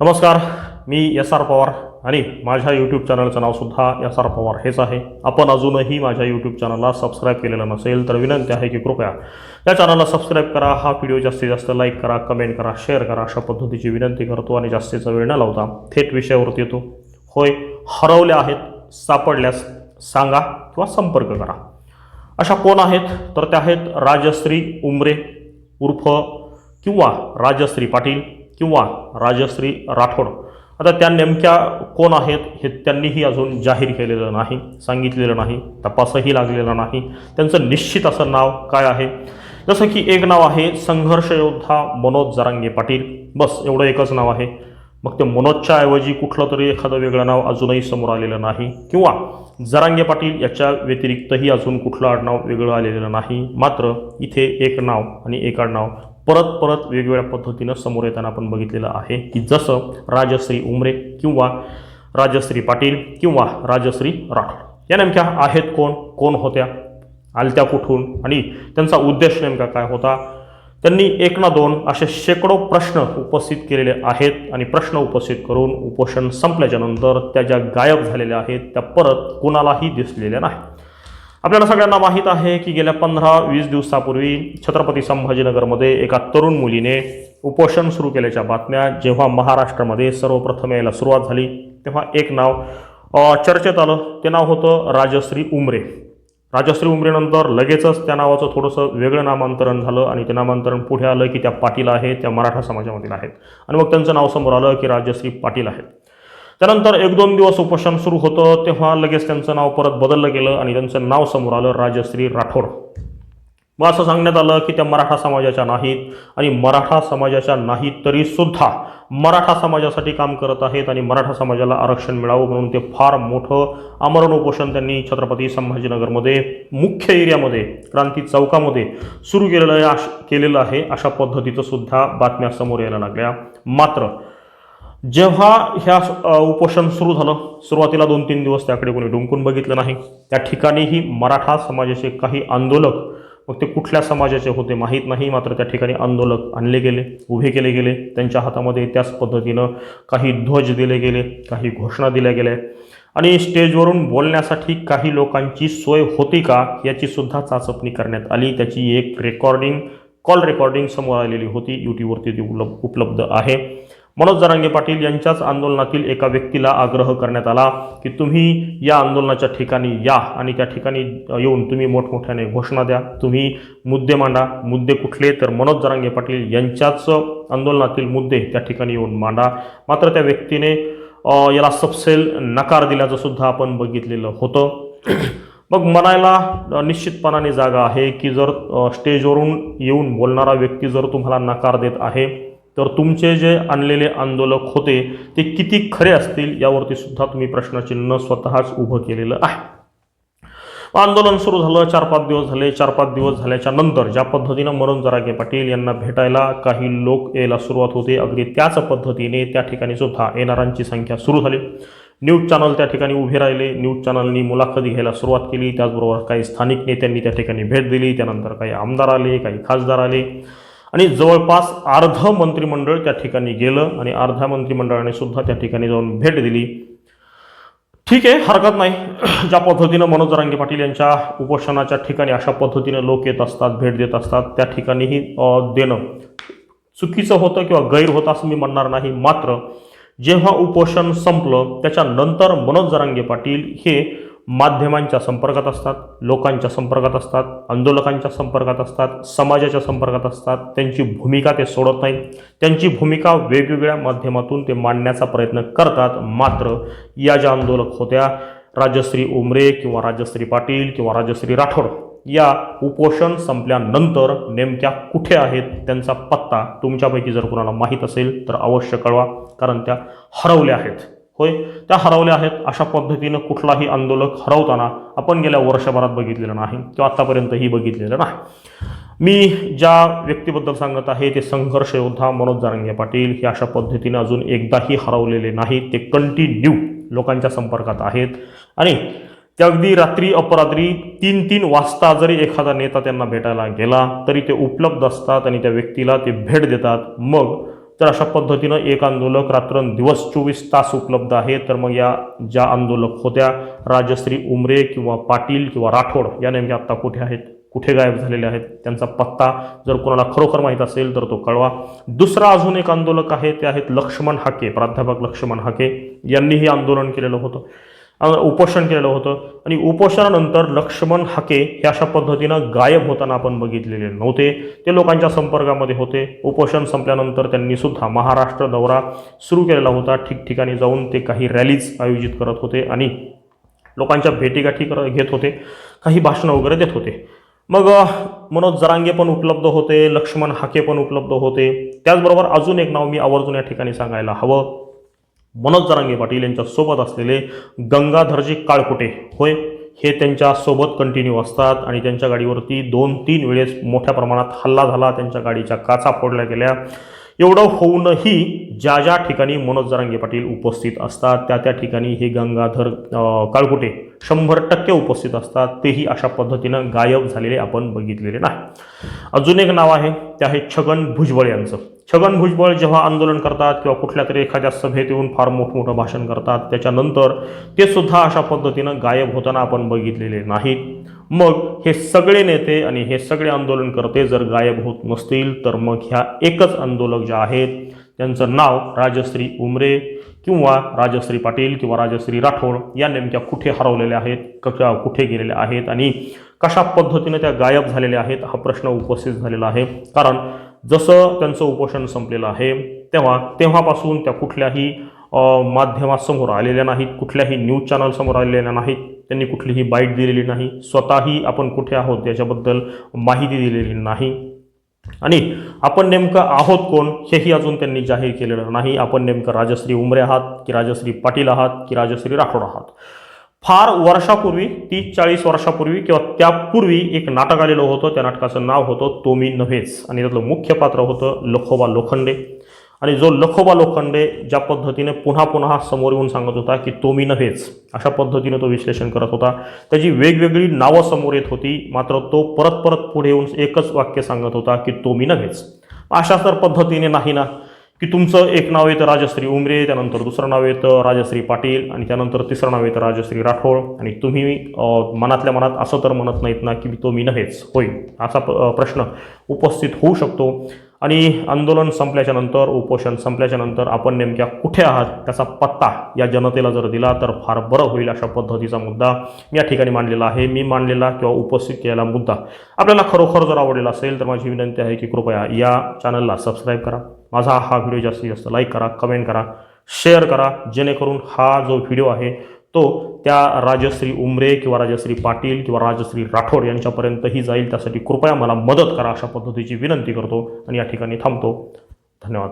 नमस्कार मी S R Pawar आणि माझ्या यूट्यूब चॅनलचं नावसुद्धा एस आर पवार हेच आहे. आपण अजूनही माझ्या यूट्यूब चॅनलला सबस्क्राईब केलेलं नसेल तर विनंती आहे की कृपया या चॅनलला सबस्क्राईब करा. हा व्हिडिओ जास्तीत जास्त लाईक करा कमेंट करा शेअर करा. अशा पद्धतीची विनंती करतो आणि जास्तीचा वेळ न लावता थेट विषयावरती येतो. होय हरवल्या आहेत सापडल्यास सांगा किंवा संपर्क करा. अशा कोण आहेत? तर त्या आहेत राजश्री उमरे उर्फ किंवा राजश्री पाटील. किंवा राजश्री राठोड. आता त्या नेमक्या कोण आहेत हे त्यांनीही अजून जाहीर केलेलं नाही सांगितलेलं नाही तपासही लागलेला नाही. त्यांचं निश्चित असं नाव काय आहे? जसं की एक नाव आहे संघर्षयोद्धा मनोज जरांगे पाटील. बस एवढं एकच नाव आहे. मग ते मनोजच्या ऐवजी कुठलं तरी एखादं वेगळं नाव अजूनही समोर आलेलं नाही. किंवा जरांगे पाटील याच्या व्यतिरिक्तही अजून कुठलं आडनाव वेगळं आलेलं नाही. मात्र इथे एक नाव आणि एक आडनाव परत परत वेगवेगळ्या पद्धतीनं समोर येताना आपण बघितलेलं आहे की जसं राजश्री उमरे किंवा राजश्री पाटील किंवा राजश्री राठोड. या नेमक्या आहेत कोण? कोण होत्या? आलत्या कुठून? आणि त्यांचा उद्देश नेमका काय होता? त्यांनी एक ना दोन असे शेकडो प्रश्न उपस्थित केलेले आहेत आणि प्रश्न उपस्थित करून उपोषण संपल्याच्या नंतर त्या ज्या गायब झालेल्या आहेत त्या परत कुणालाही दिसलेल्या नाही आपल्याला सगळ्यांना माहीत आहे की गेल्या पंधरा वीस दिवसापूर्वी छत्रपती संभाजीनगरमध्ये एका तरुण मुलीने उपोषण सुरू केल्याच्या बातम्या जेव्हा महाराष्ट्रामध्ये सर्वप्रथम यायला सुरुवात झाली तेव्हा एक नाव चर्चेत आलं. ते नाव होतं राजश्री उमरे. राजश्री उमरेनंतर लगेचच त्या नावाचं थोडंसं वेगळं नामांतरण झालं आणि ते नामांतरण पुढे आलं की त्या पाटील आहेत त्या मराठा समाजामधील आहेत. आणि मग त्यांचं नाव समोर आलं की राजश्री पाटील आहेत. त्यानंतर एक दोन दिवस उपोषण सुरू होतं तेव्हा लगेच त्यांचं नाव परत बदललं गेलं आणि त्यांचं नाव समोर आलं राजश्री राठोड. मग असं सांगण्यात आलं की त्या मराठा समाजाच्या नाहीत आणि मराठा समाजाच्या नाहीत तरीसुद्धा मराठा समाजासाठी काम करत आहेत आणि मराठा समाजाला आरक्षण मिळावं म्हणून ते फार मोठं आमरण उपोषण त्यांनी छत्रपती संभाजीनगरमध्ये मुख्य एरियामध्ये क्रांती चौकामध्ये सुरू केलेलं आहे केलेलं आहे. अशा पद्धतीचं सुद्धा बातम्या समोर यायला लागल्या. मात्र जेव्हा ह्या उपोषण सुरू झालं सुरुवातीला दोन तीन दिवस त्याकडे कोणी डुंकून बघितलं नाही. त्या ठिकाणीही मराठा समाजाचे काही आंदोलक मग ते कुठल्या समाजाचे होते माहीत नाही मात्र त्या ठिकाणी आंदोलक आणले गेले उभे केले गेले. त्यांच्या हातामध्ये त्याच पद्धतीनं काही ध्वज दिले गेले काही घोषणा दिल्या गेल्या. आणि स्टेजवरून बोलण्यासाठी काही लोकांची सोय होती का याची सुद्धा चाचपणी करण्यात आली. त्याची एक रेकॉर्डिंग कॉल रेकॉर्डिंग समोर आलेली होती. यूट्यूबवरती ती उपलब्ध उपलब्ध आहे. मनोज जरांगे पाटील यांच्याच आंदोलनातील एका व्यक्तीला आग्रह करण्यात आला की तुम्ही या आंदोलनाच्या ठिकाणी या आणि त्या ठिकाणी येऊन तुम्ही मोठमोठ्याने घोषणा द्या. तुम्ही मुद्दे मांडा. मुद्दे कुठले? तर मनोज जरांगे पाटील यांच्याच आंदोलनातील मुद्दे त्या ठिकाणी येऊन मांडा. मात्र त्या व्यक्तीने याला सपसेल नकार दिल्याचं सुद्धा आपण बघितलेलं होतं. मग म्हणायला निश्चितपणाने जागा आहे की जर स्टेजवरून येऊन बोलणारा व्यक्ती जर तुम्हाला नकार देत आहे तर तुमचे जे आणलेले आंदोलक होते ते किती खरे असतील यावरती सुद्धा तुम्ही प्रश्नचिन्ह स्वतःच उभं केलेलं आहे. आंदोलन सुरू झालं चार पाच दिवस झाले. चार पाच दिवस झाल्याच्यानंतर ज्या पद्धतीनं मरण जरागे पाटील यांना भेटायला काही लोक यायला सुरुवात होते अगदी त्याच पद्धतीने त्या ठिकाणी सुद्धा येणाऱ्यांची संख्या सुरू झाली. न्यूज चॅनल त्या ठिकाणी उभे राहिले. न्यूज चॅनलनी मुलाखती घ्यायला सुरुवात केली. त्याचबरोबर काही स्थानिक नेत्यांनी त्या ठिकाणी भेट दिली. त्यानंतर काही आमदार आले काही खासदार आले. आणि जवळपास अर्ध मंत्रिमंडळ त्या ठिकाणी गेलं आणि अर्ध्या मंत्रिमंडळाने सुद्धा त्या ठिकाणी जाऊन भेट दिली. ठीक आहे हरकत नाही. ज्या पद्धतीनं मनोज रांगे पाटील यांच्या उपोषणाच्या ठिकाणी अशा पद्धतीनं लोक येत असतात भेट देत असतात त्या ठिकाणीही देणं चुकीचं होतं किंवा गैर होतं असं मी म्हणणार नाही. मात्र जेव्हा उपोषण संपलं त्याच्यानंतर मनोज जरांगे पाटील हे माध्यमांच्या संपर्कात असतात लोकांच्या संपर्कात असतात आंदोलकांच्या संपर्कात असतात समाजाच्या संपर्कात असतात त्यांची भूमिका ते सोडत नाहीत. त्यांची भूमिका वेगवेगळ्या माध्यमातून ते मांडण्याचा प्रयत्न करतात. मात्र या ज्या आंदोलक होत्या राजश्री उमरे किंवा राजश्री पाटील किंवा राजश्री राठोड या उपोषण संपल्यानंतर नेमक्या कुठे आहेत त्यांचा पत्ता तुमच्यापैकी जर कोणाला माहीत असेल तर अवश्य कळवा कारण त्या हरवल्या आहेत. होय? त्या हरवल्या आहेत. अशा पद्धतीनं कुठलाही आंदोलक हरवताना आपण गेल्या वर्षभरात बघितलेलं नाही किंवा आत्तापर्यंतही बघितलेलं नाही. मी ज्या व्यक्तीबद्दल सांगत आहे ते संघर्ष योद्धा मनोज जारंगे पाटील. हे अशा पद्धतीने अजून एकदाही हरवलेले नाहीत. ते कंटिन्यू लोकांच्या संपर्कात आहेत. आणि ते अगदी रात्री अपरात्री तीन तीन वाजता जरी एखादा नेता त्यांना भेटायला गेला तरी ते उपलब्ध असतात आणि त्या व्यक्तीला ते भेट देतात. मग तर अशा पद्धतीनं एक आंदोलक रात्रंदिवस चोवीस तास उपलब्ध आहे. तर मग या ज्या आंदोलक होत्या राजश्री उमरे किंवा पाटील किंवा राठोड या नेमक्या आत्ता कुठे आहेत कुठे गायब झालेले आहेत त्यांचा पत्ता जर कोणाला खरोखर माहीत असेल तर तो कळवा. दुसरा अजून एक आंदोलक आहे ते आहेत लक्ष्मण हाके प्राध्यापक लक्ष्मण हाके. यांनीही आंदोलन केलेलं होतं. उपोषण केलेलं होतं. आणि उपोषणानंतर लक्ष्मण हाके हे अशा पद्धतीनं गायब होताना आपण बघितलेले नव्हते. ते लोकांच्या संपर्कामध्ये होते. उपोषण संपल्यानंतर त्यांनी सुद्धा महाराष्ट्र दौरा सुरू केलेला होता. ठिकठिकाणी जाऊन ते काही रॅलीज आयोजित करत होते आणि लोकांच्या भेटीगाठी कर घेत होते. काही भाषणं वगैरे देत होते. मग मनोज जरांगे पण उपलब्ध होते. लक्ष्मण हाके पण उपलब्ध होते. त्याचबरोबर अजून एक नाव मी आवर्जून या ठिकाणी सांगायला हवं. मनोज जरांगे पाटील यांच्या सोबत असलेले गंगाधरजी काळकुटे होय? हे त्यांच्यासोबत कंटिन्यू असतात आणि त्यांच्या गाडीवरती दोन तीन वेळेस मोठ्या प्रमाणात हल्ला झाला त्यांच्या गाडीच्या काचा फोडल्या गेल्या. एवढं होऊनही ज्या ज्या ठिकाणी मनोज जरांगे पाटील उपस्थित असतात त्या त्या ठिकाणी हे गंगाधर काळकुटे शंभर टक्के उपस्थित असतात. तेही अशा पद्धतीनं गायब झालेले आपण बघितलेले नाही. अजून एक नाव आहे ते आहे छगन भुजबळ यांचं. छगन भुजबळ जेव्हा आंदोलन करतात किंवा कुठल्या तरी एखाद्या सभेत येऊन फार मोठमोठं भाषण करतात त्याच्यानंतर ते सुद्धा अशा पद्धतीनं गायब होताना आपण बघितलेले नाहीत. मग हे सगळे नेते आणि हे सगळे आंदोलनकर्ते जर गायब होत नसतील तर मग ह्या एकच आंदोलक ज्या आहेत त्यांचं नाव राजश्री उमरे किंवा राजश्री पाटील किंवा राजश्री राठोड या नेमक्या कुठे हरवलेल्या आहेत कशा कुठे गेलेल्या आहेत आणि कशा पद्धतीनं त्या गायब झालेल्या आहेत हा प्रश्न उपस्थित झालेला आहे. कारण जसं त्यांचं उपोषण संपलेलं आहे तेव्हा तेव्हापासून त्या कुठल्याही माध्यमासमोर आलेल्या नाहीत कुठल्याही न्यूज चॅनलसमोर आलेल्या नाहीत त्यांनी कुठलीही बाईट दिलेली नाही स्वतःही आपण कुठे आहोत याच्याबद्दल माहिती दिलेली नाही. आणि आपण नेमकं आहोत कोण हेही अजून त्यांनी जाहीर केलेलं नाही. आपण नेमकं राजश्री उमरे आहात की राजश्री पाटील आहात की राजश्री राठोड आहात? फार वर्षापूर्वी तीस चाळीस वर्षापूर्वी किंवा त्यापूर्वी एक नाटक आलेलं होतं. त्या नाटकाचं नाव होतं तो मी नव्हेच आणि त्यातलं मुख्य पात्र होतं लखोबा लोखंडे. आणि जो लखोबा लोखंडे ज्या पद्धतीने पुन्हा पुन्हा समोर येऊन सांगत होता की तो मी नव्हेच अशा पद्धतीने तो विश्लेषण करत होता. त्याची वेगवेगळी नावं समोर येत होती मात्र तो परत परत पुढे येऊन एकच वाक्य सांगत होता की तो मी नव्हेच. अशा तर पद्धतीने नाही ना की तुमचं एक नाव येतं राजश्री उमरे त्यानंतर दुसरं नाव येतं राजश्री पाटील आणि त्यानंतर तिसरं नाव येतं राजश्री राठोड आणि तुम्ही मनातल्या मनात असं तर म्हणत नाहीत ना की तो मी नव्हेच होय असा प्रश्न उपस्थित होऊ शकतो. आणि आंदोलन संपल्याच्यानंतर उपोषण संपल्याच्यानंतर आपण नेमक्या कुठे आहात त्याचा पत्ता या जनतेला जर दिला तर फार बरं होईल अशा पद्धतीचा मुद्दा मी या ठिकाणी मांडलेला आहे. मी मांडलेला किंवा उपस्थित केलेला मुद्दा आपल्याला खरोखर जर आवडलेला असेल तर माझी विनंती आहे की कृपया या चॅनलला सबस्क्राईब करा. माझा हा व्हिडिओ जास्तीत जास्त लाईक करा कमेंट करा शेअर करा जेणेकरून हा जो व्हिडिओ आहे तो त्या राजश्री उमरे किंवा राजश्री पाटील किंवा राजश्री राठोड यांच्यापर्यंतही जाईल. त्यासाठी कृपया मला मदत करा अशा पद्धतीची विनंती करतो आणि या ठिकाणी थांबतो. धन्यवाद.